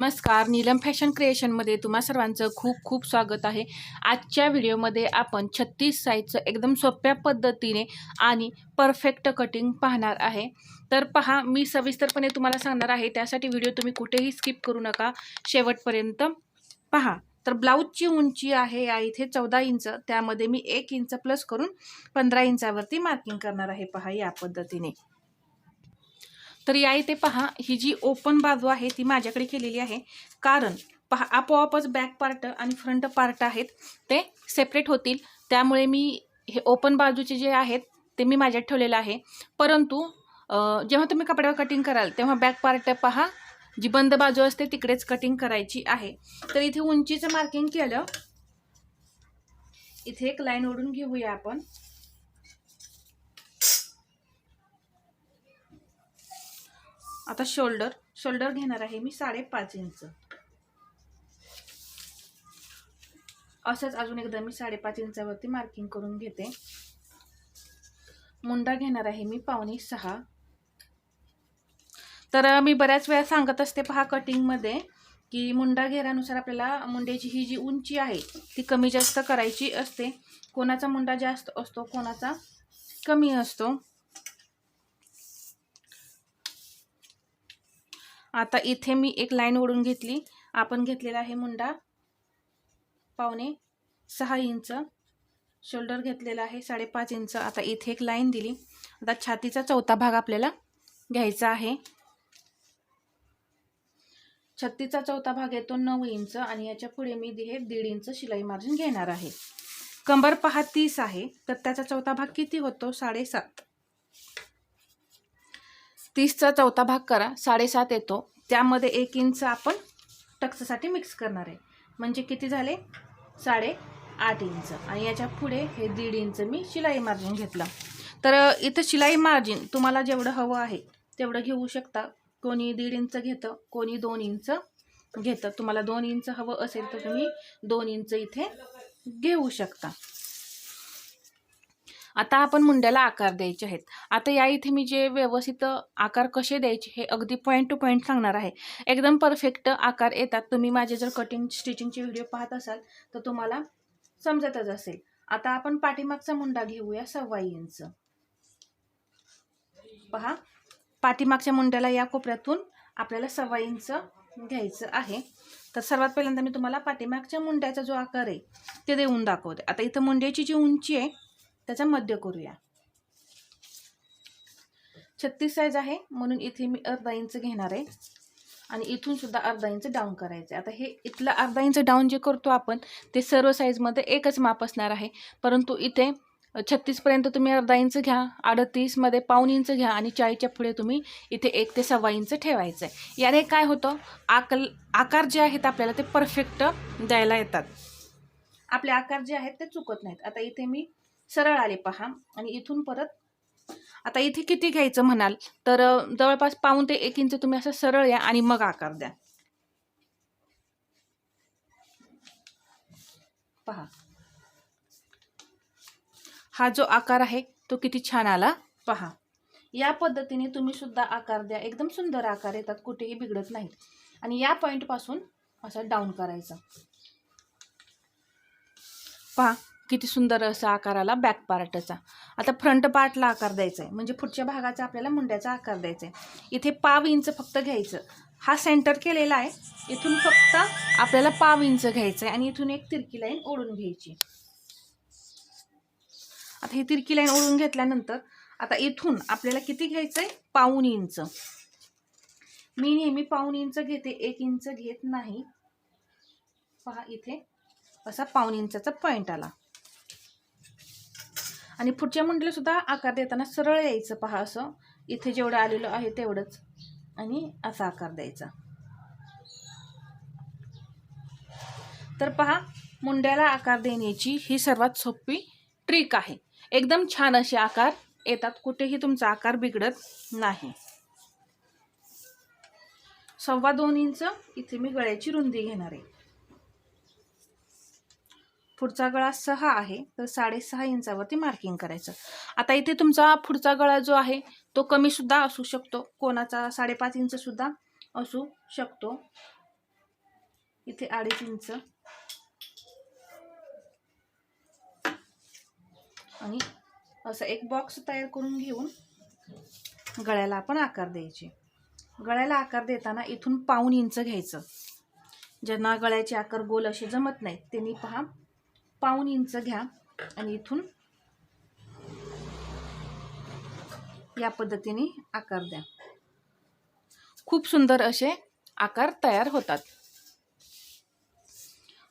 नमस्कार. नीलम फॅशन क्रिएशनमध्ये तुम्हा सर्वांचं खूप खूप स्वागत आहे. आजच्या व्हिडिओमध्ये आपण छत्तीस साईजचं एकदम सोप्या पद्धतीने आणि परफेक्ट कटिंग पाहणार आहे. तर पहा मी सविस्तरपणे तुम्हाला सांगणार आहे त्यासाठी व्हिडिओ तुम्ही कुठेही स्किप करू नका. शेवटपर्यंत पहा. तर ब्लाऊजची उंची आहे या इथे चौदा इंच त्यामध्ये मी एक इंच प्लस करून पंधरा इंचावरती मार्किंग करणार आहे. पहा या पद्धतीने. तर या इथे पहा ही जी ओपन बाजू आहे ती माझ्याकडे केलेली आहे. कारण पहा आपोआपच बॅक पार्ट आणि फ्रंट पार्ट आहेत ते सेपरेट होतील. त्यामुळे मी हे ओपन बाजूचे जे आहेत ते मी माझ्यात ठेवलेलं आहे. परंतु जेव्हा तुम्ही कपड्यावर कटिंग कराल तेव्हा बॅक पार्ट पहा जी बंद बाजू असते तिकडेच कटिंग करायची आहे. तर इथे उंचीचं मार्किंग केलं. इथे एक लाईन ओढून घेऊया आपण. आता शोल्डर शोल्डर घेणार आहे मी साडेपाच इंच असंच अजून एकदा मी साडेपाच इंचावरती मार्किंग करून घेते. मुंडा घेणार आहे मी पावणे सहा. तर मी बऱ्याच वेळा सांगत असते पहा कटिंगमध्ये की मुंडा घेरानुसार आपल्याला मुंड्याची ही जी उंची आहे ती कमी जास्त करायची असते. कोणाचा मुंडा जास्त असतो कोणाचा कमी असतो. आता इथे मी एक लाईन ओढून घेतली. आपण घेतलेला आहे मुंडा. पावणे सहा इंच. शोल्डर घेतलेला आहे साडेपाच इंच. आता इथे एक लाईन दिली. आता छातीचा चौथा भाग आपल्याला घ्यायचा आहे. छत्तीचा चौथा भाग येतो नऊ इंच आणि याच्यापुढे मी हे दीड इंच शिलाई मार्जिन घेणार आहे. कंबर पहा तीस आहे. तर त्याचा चौथा भाग किती होतो? साडेसात. तीसचा चौथा भाग करा साडेसात येतो. त्यामध्ये एक इंच आपण टक्ससाठी मिक्स करणार आहे. म्हणजे किती झाले? साडे आठ इंच. आणि याच्यापुढे हे दीड इंच मी शिलाई मार्जिन घेतलं. तर इथं शिलाई मार्जिन तुम्हाला जेवढं हवं आहे तेवढं घेऊ शकता. कोणी दीड इंच घेतं कोणी दोन इंच घेतं. तुम्हाला दोन इंच हवं असेल तर तुम्ही दोन इंच इथे घेऊ शकता. आता आपण मुंड्याला आकार द्यायचे आहेत. आता या इथे मी जे व्यवस्थित आकार कसे द्यायचे हे अगदी पॉईंट टू पॉईंट सांगणार आहे. एकदम परफेक्ट आकार येतात. तुम्ही माझे जर कटिंग स्टिचिंगचे व्हिडिओ पाहत असाल तर तुम्हाला समजतच असेल. आता आपण पाठीमागचा मुंडा घेऊया सव्वा इंच. पहा पाठीमागच्या मुंड्याला या कोपऱ्यातून आपल्याला सव्वा इंच घ्यायचं आहे. तर सर्वात पहिल्यांदा मी तुम्हाला पाठीमागच्या मुंड्याचा जो आकार आहे ते देऊन दाखवते. आता इथं मुंड्याची जी उंची आहे त्याचा मध्य करूया. छत्तीस साईज आहे म्हणून इथे मी अर्धा इंच घेणार आहे. आणि इथून सुद्धा अर्धा इंच डाऊन करायचं आहे आता हे इथलं अर्धा इंच डाऊन जे करतो आपण ते सर्व साईजमध्ये एकच माप असणार आहे. परंतु इथे छत्तीसपर्यंत तुम्ही अर्धा इंच घ्या अडतीसमध्ये पाऊन इंच घ्या आणि चाळीसच्या पुढे तुम्ही इथे एक ते सव्वा इंच ठेवायचं आहे याने काय होतं? आकल आकार जे आहेत आपल्याला ते परफेक्ट द्यायला येतात. आपले आकार जे आहेत ते चुकत नाहीत. आता इथे मी सरळ आले पहा. आणि इथून परत आता इथे किती घ्यायचं म्हणाल तर जवळपास पाऊन ते एक इंच तुम्ही असं सरळ या आणि मग आकार द्या. पहा. हा जो आकार आहे तो किती छान आला. पहा. या पद्धतीने तुम्ही सुद्धा आकार द्या. एकदम सुंदर आकार येतात कुठेही बिघडत नाहीत. आणि या पॉईंटपासून असं डाऊन करायचं. पहा. किती सुंदर असा आकार आला बॅक पार्टचा आता फ्रंट पार्टला आकार द्यायचा आहे म्हणजे पुढच्या भागाचा आपल्याला मुंड्याचा आकार द्यायचा आहे इथे पाव इंच फक्त घ्यायचं. हा सेंटर केलेला आहे. इथून फक्त आपल्याला पाव इंच घ्यायचं आहे आणि इथून एक तिरकी लाईन ओढून घ्यायची. आता ही तिरकी लाईन ओढून घेतल्यानंतर आता इथून आपल्याला किती घ्यायचं आहे पाऊन इंच. मी नेहमी पाऊन इंच घेते एक इंच घेत नाही. पहा इथे असा पाऊन इंचाचा पॉईंट आला. आणि पुढच्या मुंडीला सुद्धा आकार देताना सरळ यायचं पहा असं. इथे जेवढं आलेलं आहे तेवढंच. आणि असा आकार द्यायचा. तर पहा मुंड्याला आकार देण्याची ही सर्वात सोपी ट्रिक आहे. एकदम छान असे आकार येतात. कुठेही तुमचा आकार बिघडत नाही. सव्वा दोन इंच. इथे मी गळ्याची रुंदी घेणार आहे. पुढचा गळा सहा आहे तर साडेसहा इंचावरती मार्किंग करायचं. आता इथे तुमचा पुढचा गळा जो आहे तो कमी सुद्धा असू शकतो. कोणाचा साडेपाच इंच सुद्धा असू शकतो. इथे अडीच इंच. आणि असं एक बॉक्स तयार करून घेऊन गळ्याला आपण आकार द्यायचे. गळ्याला आकार देताना इथून पाऊन इंच घ्यायचं. ज्यांना गळ्याचे आकार गोल असे जमत नाहीत त्यांनी पहा. पाऊन इंच घ्या आणि इथून या पद्धतीने आकार द्या. खूप सुंदर असे आकार तयार होतात.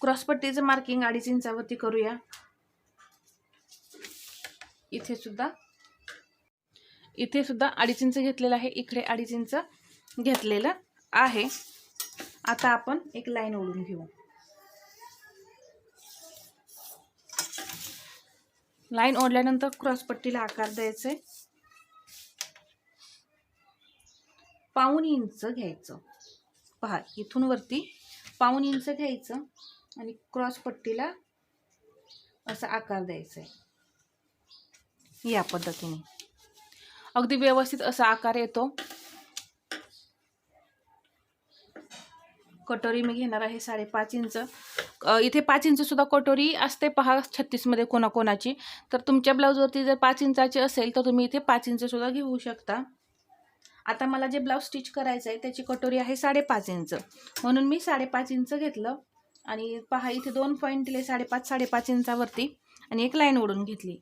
क्रॉसपट्टीचं मार्किंग अडीच इंचावरती करूया. इथे सुद्धा इथे सुद्धा अडीच इंच घेतलेलं आहे. इकडे अडीच इंच घेतलेलं आहे. आता आपण एक लाईन ओढून घेऊ. लाईन ओढल्यानंतर क्रॉसपट्टीला आकार द्यायचे. पाऊन इंच घ्यायचं. पहा इथून वरती पाऊन इंच घ्यायचं आणि क्रॉसपट्टीला असा आकार द्यायचा आहे. या पद्धतीने. अगदी व्यवस्थित असा आकार येतो. कटोरी मी घेणार आहे साडेपाच इंच. इथे पाच इंचसुद्धा कटोरी असते पहा छत्तीसमध्ये कोणाकोणाची. तर तुमच्या ब्लाऊजवरती जर पाच इंचाची असेल तर तुम्ही इथे पाच इंचसुद्धा घेऊ शकता. आता मला जे ब्लाऊज स्टिच करायचं आहे त्याची कटोरी आहे साडेपाच इंच. म्हणून मी साडेपाच इंच घेतलं आणि पहा इथे दोन पॉईंट दिले साडेपाच साडेपाच इंचावरती आणि एक लाईन ओढून घेतली.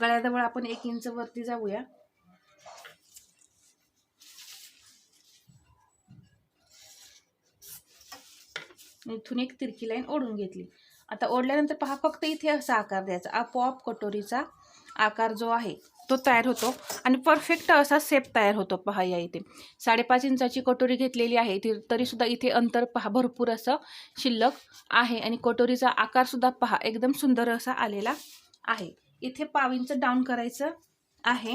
गळ्याजवळ आपण एक इंच वरती जाऊया. इथून एक तिरकी लाईन ओढून घेतली. आता ओढल्यानंतर पहा फक्त इथे असा आकार द्यायचा. आपोआप कटोरीचा आकार जो आहे तो तयार होतो. आणि परफेक्ट असा सेप तयार होतो. पहा या इथे. साडेपाच इंचाची कटोरी घेतलेली आहे. ती तरीसुद्धा इथे अंतर पहा भरपूर असं शिल्लक आहे. आणि कटोरीचा आकारसुद्धा पहा एकदम सुंदर असा आलेला आहे. इथे पाव इंच डाऊन करायचं आहे.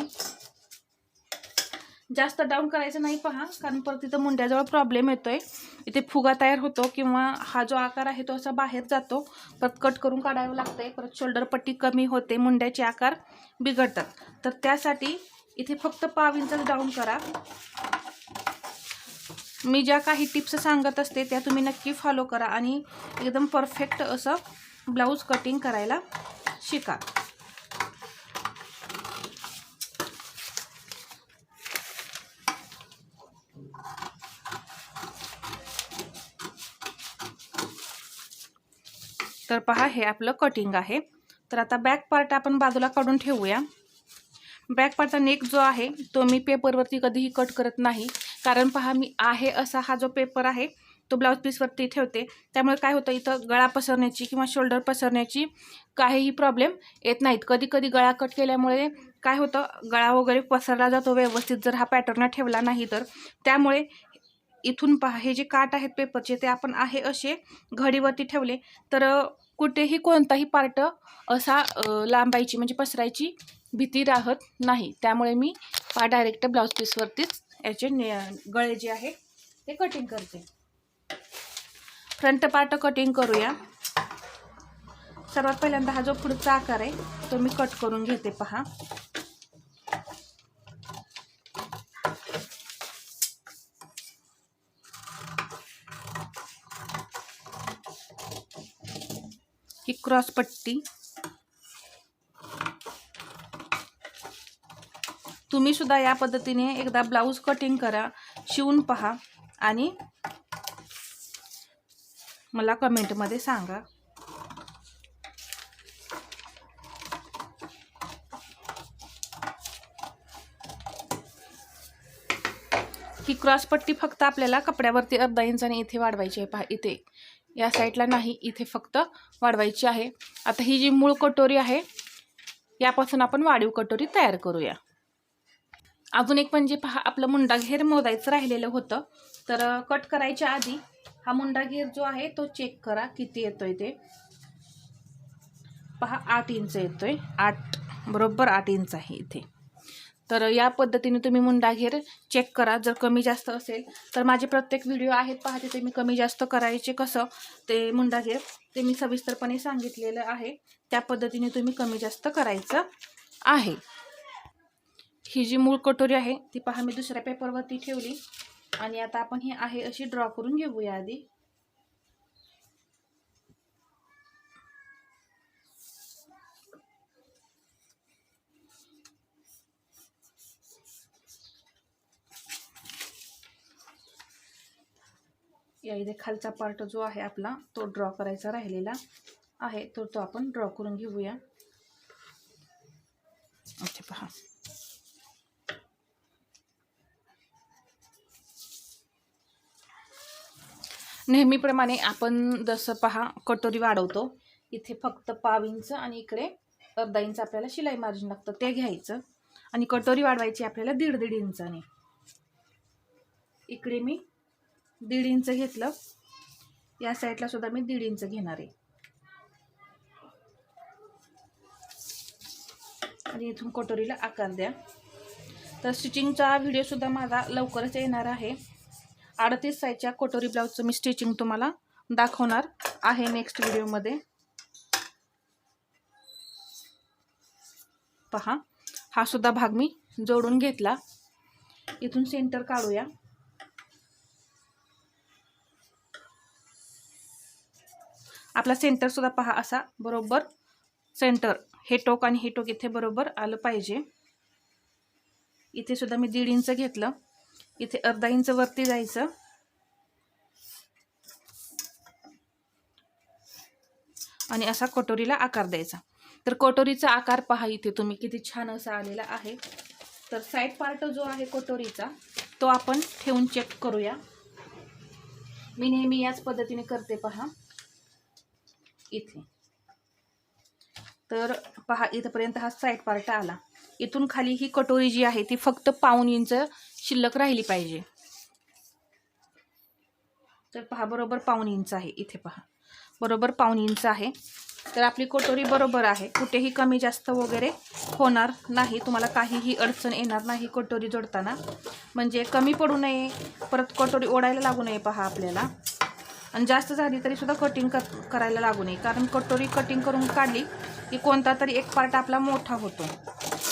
जास्त डाऊन करायचं नाही पहा कारण परत तिथं मुंड्याजवळ प्रॉब्लेम येतोय. इथे फुगा तयार होतो किंवा हा जो आकार आहे तो असा बाहेर जातो. परत कट करून काढावं लागतंय. परत शोल्डर पट्टी कमी होते मुंड्याचे आकार बिघडतात. तर त्यासाठी इथे फक्त पाव इंचच डाऊन करा. मी ज्या काही टिप्स सांगत असते त्या तुम्ही नक्की फॉलो करा आणि एकदम परफेक्ट असं ब्लाऊज कटिंग करायला शिका. तर पहा हे आपलं कटिंग आहे. तर आता बॅक पार्ट आपण बाजूला काढून ठेवूया. बॅक पार्टचा नेक जो आहे तो मी पेपरवरती कधीही कट करत नाही. कारण पहा मी आहे असा हा जो पेपर आहे तो ब्लाऊज पीसवरती ठेवते. त्यामुळे काय होतं इथं गळा पसरण्याची किंवा शोल्डर पसरण्याची काहीही प्रॉब्लेम येत नाहीत. कधी कधी गळा कट केल्यामुळे काय होतं गळा वगैरे पसरला जातो व्यवस्थित. जर हा पॅटर्न ठेवला नाही तर. त्यामुळे इथून पहा हे जे काट आहेत पेपरचे ते आपण आहे असे घडीवरती ठेवले. तर कुठेही कोणताही पार्ट असा लांबायची म्हणजे पसरायची भीती राहत नाही. त्यामुळे मी पा डायरेक्ट ब्लाऊज पीसवरतीच याचे ने गळे जे आहे ते कटिंग करते. फ्रंट पार्ट कटिंग करूया. सर्वात पहिल्यांदा हा जो पुढचा आकार आहे तो मी कट करून घेते पहा. क्रॉस पट्टी. तुम्ही सुद्धा या पद्धतीने एकदा ब्लाऊज कटिंग करा शिवून पहा आणि मला कमेंटमध्ये सांगा. ही क्रॉस पट्टी फक्त आपल्याला कपड्यावरती अर्धा इंचाने इथे वाढवायची आहे पहा इथे. या साईडला नाही इथे फक्त वाढवायची आहे. आता ही जी मूळ कटोरी आहे यापासून आपण वाढीव कटोरी तयार करूया. अजून एक म्हणजे पहा आपलं मुंडा घेर मोजायचं राहिलेलं होतं. तर कट करायच्या आधी हा मुंडा घेर जो आहे तो चेक करा किती येतोय ते. पहा आठ इंच येतोय. आठ बरोबर आठ इंच आहे इथे. तर या पद्धतीने तुम्ही मुंडा घेर चेक करा. जर कमी जास्त असेल तर माझे प्रत्येक व्हिडिओ आहेत पाहते ते मी कमी जास्त करायचे कसं ते मुंडा घेर ते मी सविस्तरपणे सांगितलेलं आहे. त्या पद्धतीने तुम्ही कमी जास्त करायचं आहे. ही जी मूळ कटोरी आहे ती पहा मी दुसऱ्या पेपरवरती ठेवली. आणि आता आपण ही आहे अशी ड्रॉ करून घेऊया आधी. या इथे खालचा पार्ट जो आहे आपला तो ड्रॉ करायचा राहिलेला आहे. तर तो आपण ड्रॉ करून घेऊया. अच्छा पहा. नेहमीप्रमाणे आपण जसं पहा कटोरी वाढवतो. इथे फक्त पाव इंच आणि इकडे अर्धा इंच आपल्याला शिलाई मार्जिन लागतं. ते घ्यायचं. आणि कटोरी वाढवायची आपल्याला दीड दीड इंचाने. इकडे मी दीड इंच घेतलं. या साईडला सुद्धा मी दीड इंच घेणार आहे. आणि इथून कटोरीला आकार द्या. तर स्टिचिंगचा व्हिडिओसुद्धा माझा लवकरच येणार आहे. अडतीस साईजच्या कटोरी ब्लाऊजचं मी स्टिचिंग तुम्हाला दाखवणार आहे नेक्स्ट व्हिडिओमध्ये पहा हा सुद्धा भाग मी जोडून घेतला. इथून सेंटर काढूया. आपला सेंटरसुद्धा पहा असा बरोबर? सेंटर हे टोक आणि हे टोक इथे बरोबर आलं पाहिजे. इथे सुद्धा मी दीड इंच घेतलं. इथे अर्धा इंच वरती जायचं. आणि असा कटोरीला आकार द्यायचा. तर कटोरीचा आकार पहा इथे तुम्ही किती छान असा आलेला आहे. तर साईड पार्ट जो आहे कटोरीचा तो आपण ठेवून चेक करूया. मी नेहमी याच पद्धतीने करते पहा. इथे. तर पहा इथंपर्यंत हा साईड पार्ट आला. इथून खाली ही कटोरी जी आहे ती फक्त पाऊन इंच शिल्लक राहिली पाहिजे. तर पहा बरोबर पाऊन इंच आहे इथे पहा. बरोबर पाऊन इंच आहे. तर आपली कटोरी बरोबर आहे. कुठेही कमी जास्त वगैरे होणार नाही. तुम्हाला काहीही अडचण येणार नाही कटोरी जोडताना. म्हणजे कमी पडू नये परत कटोरी ओढायला लागू नये पहा आपल्याला. आणि जास्त झाली तरी सुद्धा कटिंग कर करायला लागू नये. कारण कटोरी कटिंग करून काढली की कोणता तरी एक पार्ट आपला मोठा होतो.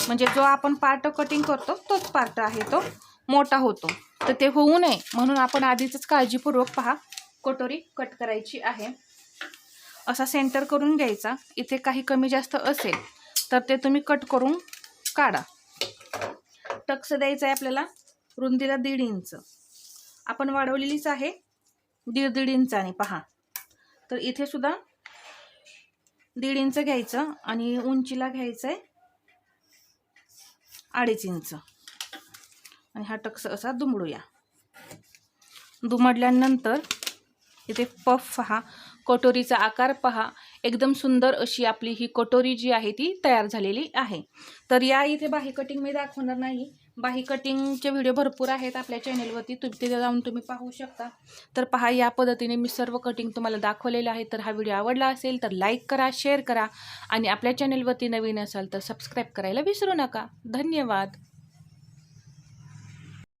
म्हणजे जो आपण पार्ट कटिंग करतो तोच पार्ट आहे तो मोठा होतो. तर ते होऊ नये म्हणून आपण आधीच काळजीपूर्वक पहा कटोरी कट करायची आहे. असा सेंटर करून घ्यायचा. इथे काही कमी जास्त असेल तर ते तुम्ही कट करून काढा. टक्स द्यायचं आहे आपल्याला रुंदीला दीड इंच. आपण वाढवलेलीच आहे. दीड दीड इंचाने पहा. तर इथे सुद्धा दीड इंच घ्यायचं आणि उंचीला घ्यायचं आहे अडीच इंच. आणि हा टक्स असा दुमडूया. दुमडल्यानंतर इथे पफ पहा कटोरीचा आकार पहा. एकदम सुंदर अशी आपली ही कटोरी जी आहे ती तयार झालेली आहे. तर या इथे बाही कटिंग मी दाखवणार नाही. बाही कटिंगचे व्हिडिओ भरपूर आहेत आपल्या चॅनेलवरती तुम्ही तिथे जाऊन तुम्ही पाहू शकता. तर पहा या पद्धतीने मी सर्व कटिंग तुम्हाला दाखवलेलं आहे. तर हा व्हिडिओ आवडला असेल तर लाईक करा शेअर करा. आणि आपल्या चॅनेलवरती नवीन असाल तर सबस्क्राईब करायला विसरू नका. धन्यवाद.